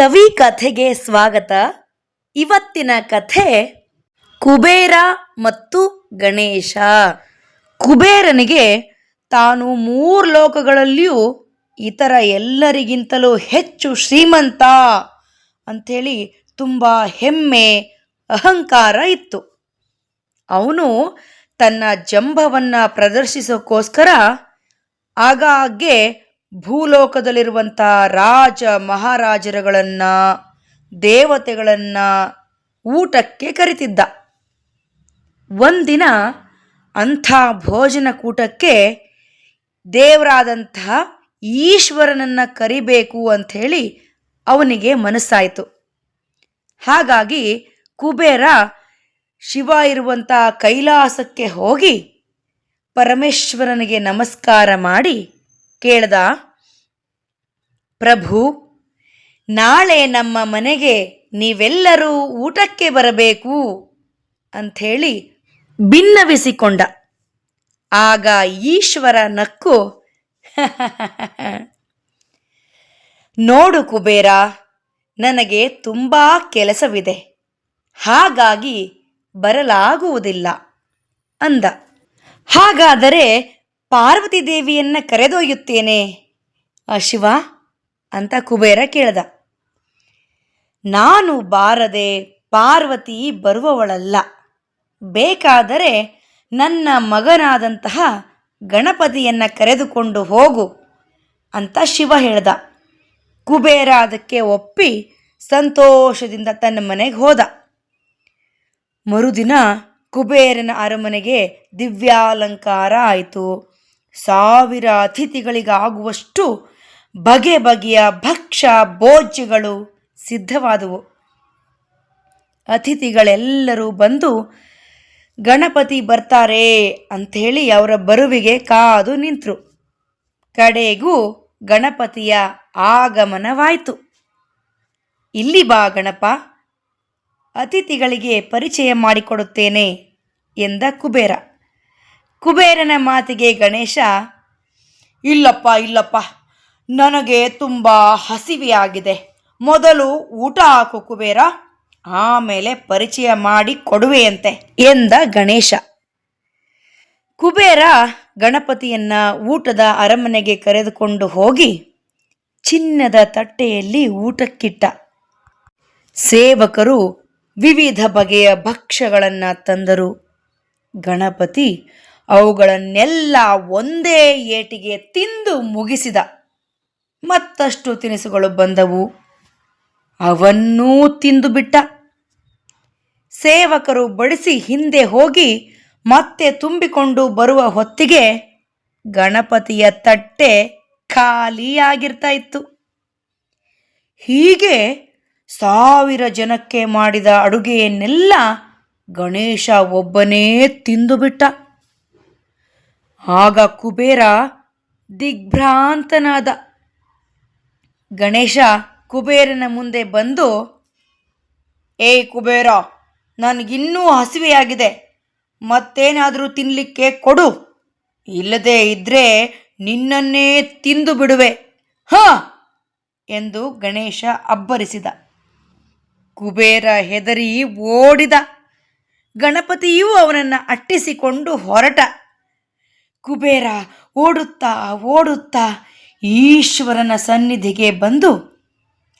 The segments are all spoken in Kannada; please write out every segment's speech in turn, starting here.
ಸವಿ ಕಥೆಗೆ ಸ್ವಾಗತ. ಇವತ್ತಿನ ಕಥೆ ಕುಬೇರ ಮತ್ತು ಗಣೇಶ. ಕುಬೇರನಿಗೆ ತಾನು ಮೂರು ಲೋಕಗಳಲ್ಲಿಯೂ ಇತರ ಎಲ್ಲರಿಗಿಂತಲೂ ಹೆಚ್ಚು ಶ್ರೀಮಂತ ಅಂಥೇಳಿ ತುಂಬ ಹೆಮ್ಮೆ, ಅಹಂಕಾರ ಇತ್ತು. ಅವನು ತನ್ನ ಜಂಭವನ್ನು ಪ್ರದರ್ಶಿಸೋಕ್ಕೋಸ್ಕರ ಆಗಾಗ್ಗೆ ಭೂಲೋಕದಲ್ಲಿರುವಂಥ ರಾಜ ಮಹಾರಾಜರುಗಳನ್ನು, ದೇವತೆಗಳನ್ನು ಊಟಕ್ಕೆ ಕರಿತಿದ್ದ. ಒಂದಿನ ಅಂಥ ಭೋಜನ ಕೂಟಕ್ಕೆ ದೇವರಾದಂತಹ ಈಶ್ವರನನ್ನು ಕರಿಬೇಕು ಅಂಥೇಳಿ ಅವನಿಗೆ ಮನಸ್ಸಾಯಿತು. ಹಾಗಾಗಿ ಕುಬೇರ ಶಿವ ಇರುವಂಥ ಕೈಲಾಸಕ್ಕೆ ಹೋಗಿ ಪರಮೇಶ್ವರನಿಗೆ ನಮಸ್ಕಾರ ಮಾಡಿ ಕೇಳ್ದ? ಪ್ರಭು, ನಾಳೆ ನಮ್ಮ ಮನೆಗೆ ನೀವೆಲ್ಲರೂ ಊಟಕ್ಕೆ ಬರಬೇಕು ಅಂಥೇಳಿ ಭಿನ್ನವಿಸಿಕೊಂಡ ಆಗ ಈಶ್ವರ ನಕ್ಕು, ನೋಡು ಕುಬೇರ, ನನಗೆ ತುಂಬ ಕೆಲಸವಿದೆ, ಹಾಗಾಗಿ ಬರಲಾಗುವುದಿಲ್ಲ ಅಂದ. ಹಾಗಾದರೆ ಪಾರ್ವತಿ ದೇವಿಯನ್ನ ಕರೆದೊಯ್ಯುತ್ತೇನೆ. ಆ ಶಿವ ಅಂತ ಕುಬೇರ ಕೇಳ್ದ. ನಾನು ಬಾರದೆ ಪಾರ್ವತಿ ಬರುವವಳಲ್ಲ. ಬೇಕಾದರೆ ನನ್ನ ಮಗನಾದಂತಹ ಗಣಪತಿಯನ್ನ ಕರೆದುಕೊಂಡು ಹೋಗು ಅಂತ ಶಿವ ಹೇಳ್ದ. ಕುಬೇರ ಅದಕ್ಕೆ ಒಪ್ಪಿ ಸಂತೋಷದಿಂದ ತನ್ನ ಮನೆಗೆ ಹೋದ. ಮರುದಿನ ಕುಬೇರನ ಅರಮನೆಗೆ ದಿವ್ಯಾಲಂಕಾರ ಆಯಿತು. ಸಾವಿರ ಅತಿಥಿಗಳಿಗಾಗುವಷ್ಟು ಬಗೆ ಬಗೆಯ ಭಕ್ಷ್ಯ ಭೋಜ್ಯಗಳು ಸಿದ್ಧವಾದವು. ಅತಿಥಿಗಳೆಲ್ಲರೂ ಬಂದು, ಗಣಪತಿ ಬರ್ತಾರೆ ಅಂಥೇಳಿ ಅವರ ಬರುವಿಗೆ ಕಾದು ನಿಂತರು. ಕಡೆಗೂ ಗಣಪತಿಯ ಆಗಮನವಾಯಿತು. ಇಲ್ಲಿ ಬಾ ಗಣಪ, ಅತಿಥಿಗಳಿಗೆ ಪರಿಚಯ ಮಾಡಿಕೊಡುತ್ತೇನೆ ಎಂದ ಕುಬೇರ. ಕುಬೇರನ ಮಾತಿಗೆ ಗಣೇಶ, ಇಲ್ಲಪ್ಪ ಇಲ್ಲಪ್ಪ, ನನಗೆ ತುಂಬ ಹಸಿವಿಯಾಗಿದೆ. ಮೊದಲು ಊಟ ಹಾಕು ಕುಬೇರ, ಆಮೇಲೆ ಪರಿಚಯ ಮಾಡಿ ಕೊಡುವೆಯಂತೆ ಎಂದ ಗಣೇಶ. ಕುಬೇರ ಗಣಪತಿಯನ್ನ ಊಟದ ಅರಮನೆಗೆ ಕರೆದುಕೊಂಡು ಹೋಗಿ ಚಿನ್ನದ ತಟ್ಟೆಯಲ್ಲಿ ಊಟಕ್ಕಿಟ್ಟ. ಸೇವಕರು ವಿವಿಧ ಬಗೆಯ ಭಕ್ಷ್ಯಗಳನ್ನು ತಂದರು. ಗಣಪತಿ ಅವುಗಳನ್ನೆಲ್ಲ ಒಂದೇ ಏಟಿಗೆ ತಿಂದು ಮುಗಿಸಿದ. ಮತ್ತಷ್ಟು ತಿನಿಸುಗಳು ಬಂದವು. ಅವನ್ನೂ ತಿಂದು ಬಿಟ್ಟ. ಸೇವಕರು ಬಡಿಸಿ ಹಿಂದೆ ಹೋಗಿ ಮತ್ತೆ ತುಂಬಿಕೊಂಡು ಬರುವ ಹೊತ್ತಿಗೆ ಗಣಪತಿಯ ತಟ್ಟೆ ಖಾಲಿಯಾಗಿರ್ತಾ ಇತ್ತು ಹೀಗೆ ಸಾವಿರ ಜನಕ್ಕೆ ಮಾಡಿದ ಅಡುಗೆಯನ್ನೆಲ್ಲ ಗಣೇಶ ಒಬ್ಬನೇ ತಿಂದುಬಿಟ್ಟ ಆಗ ಕುಬೇರ ದಿಗ್ಭ್ರಾಂತನಾದ ಗಣೇಶ ಕುಬೇರನ ಮುಂದೆ ಬಂದು, ಏ ಕುಬೇರ, ನನಗಿನ್ನೂ ಹಸಿವೆಯಾಗಿದೆ. ಮತ್ತೇನಾದರೂ ತಿನ್ನಲಿಕ್ಕೆ ಕೊಡು. ಇಲ್ಲದೆ ಇದ್ದರೆ ನಿನ್ನನ್ನೇ ತಿಂದು ಬಿಡುವೆ. ಹ! ಎಂದು ಗಣೇಶ ಅಬ್ಬರಿಸಿದ. ಕುಬೇರ ಹೆದರಿ ಓಡಿದ. ಗಣಪತಿಯೂ ಅವನನ್ನು ಅಟ್ಟಿಸಿಕೊಂಡು ಹೊರಟ. ಕುಬೇರ ಓಡುತ್ತಾ ಓಡುತ್ತಾ ಈಶ್ವರನ ಸನ್ನಿಧಿಗೆ ಬಂದು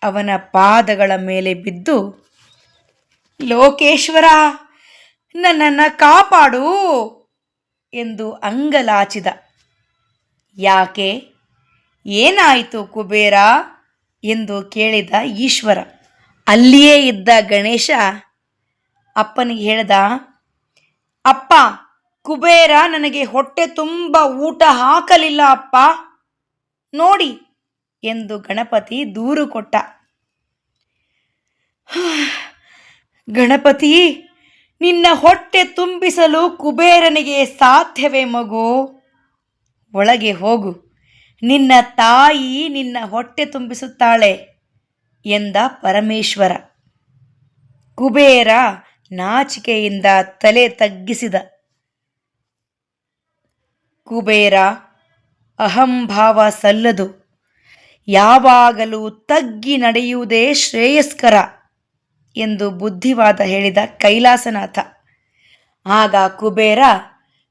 ಅವನ ಪಾದಗಳ ಮೇಲೆ ಬಿದ್ದು, ಲೋಕೇಶ್ವರ, ನನ್ನನ್ನು ಕಾಪಾಡು ಎಂದು ಅಂಗಲಾಚಿದ. ಯಾಕೆ? ಏನಾಯಿತು ಕುಬೇರ? ಎಂದು ಕೇಳಿದ ಈಶ್ವರ. ಅಲ್ಲಿಯೇ ಇದ್ದ ಗಣೇಶ? ಅಪ್ಪನಿಗೆ ಹೇಳ್ದ, ಅಪ್ಪ ಕುಬೇರ ನನಗೆ ಹೊಟ್ಟೆ ತುಂಬ ಊಟ ಹಾಕಲಿಲ್ಲ ಅಪ್ಪ. ನೋಡಿ ಎಂದು ಗಣಪತಿ ದೂರು ಕೊಟ್ಟ. ಗಣಪತಿ, ನಿನ್ನ ಹೊಟ್ಟೆ ತುಂಬಿಸಲು ಕುಬೇರನಿಗೆ ಸಾಧ್ಯವೇ ಮಗು? ಒಳಗೆ ಹೋಗು. ನಿನ್ನ ತಾಯಿ ನಿನ್ನ ಹೊಟ್ಟೆ ತುಂಬಿಸುತ್ತಾಳೆ ಎಂದ ಪರಮೇಶ್ವರ. ಕುಬೇರ ನಾಚಿಕೆಯಿಂದ ತಲೆ ತಗ್ಗಿಸಿದ. ಕುಬೇರ, ಅಹಂಭಾವ ಸಲ್ಲದು. ಯಾವಾಗಲೂ ತಗ್ಗಿ ನಡೆಯುವುದೇ ಶ್ರೇಯಸ್ಕರ ಎಂದು ಬುದ್ಧಿವಾದ ಹೇಳಿದ ಕೈಲಾಸನಾಥ. ಆಗ ಕುಬೇರ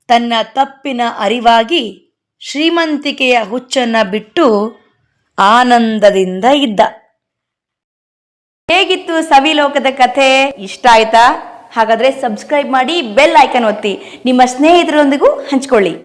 ತನ್ನ ತಪ್ಪಿನ ಅರಿವಾಗಿ ಶ್ರೀಮಂತಿಕೆಯ ಹುಚ್ಚನ್ನು ಬಿಟ್ಟು ಆನಂದದಿಂದ ಇದ್ದ. ಹೇಗಿತ್ತು ಸವಿಲೋಕದ ಕಥೆ? ಇಷ್ಟ ಆಯ್ತಾ? ಹಾಗಾದ್ರೆ ಸಬ್ಸ್ಕ್ರೈಬ್ ಮಾಡಿ ಬೆಲ್ ಐಕನ್ ಒತ್ತಿ. ನಿಮ್ಮ ಸ್ನೇಹಿತರೊಂದಿಗೂ ಹಂಚ್ಕೊಳ್ಳಿ.